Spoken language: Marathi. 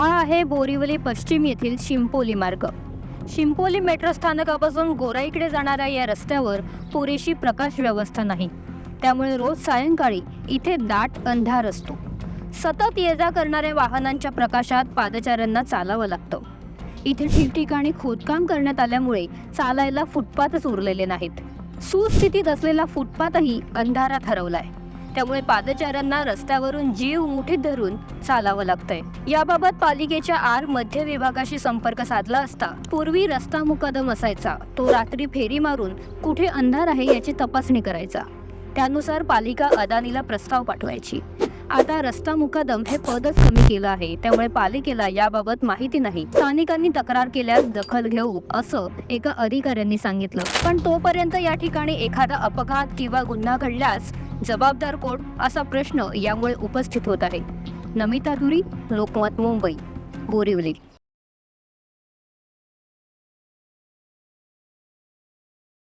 हा आहे बोरिवली पश्चिम येथील शिंपोली मार्ग. शिंपोली मेट्रो स्थानकापासून गोराईकडे जाणाऱ्या या रस्त्यावर पुरेशी प्रकाश व्यवस्था नाही. त्यामुळे रोज सायंकाळी इथे दाट अंधार असतो. सतत ये जा करणाऱ्या वाहनांच्या प्रकाशात पादचाऱ्यांना चालावं लागतं. इथे ठिकठिकाणी खोदकाम करण्यात आल्यामुळे चालायला फुटपाथच उरलेले नाहीत. सुस्थितीत असलेला फुटपाथही अंधारात हरवलाय. त्यामुळे पादचाऱ्यांना रस्त्यावरून जीव मुठीत धरून चालावं लागतंय. याबाबत पालिकेच्या आर मध्य विभागाशी संपर्क साधला असता पूर्वी रस्ता मुकादम असायचा. तो रात्री फेरी मारून कुठे अंधार आहे याची तपासणी करायचा. त्यानुसार पालिका अदानीला प्रस्ताव पाठवायची. आता रस्ता मुकादम हे पदच कमी केलं आहे. त्यामुळे पालिकेला याबाबत माहिती नाही. स्थानिकांनी तक्रार केल्यास दखल घेऊ असं एका अधिकाऱ्यांनी सांगितलं. पण तोपर्यंत या ठिकाणी एखादा अपघात किंवा गुन्हा घडल्यास जबाबदार कोण असा प्रश्न यामुळे उपस्थित होत आहे. नमिता धुरी लोकमत मुंबई. बोरिवली.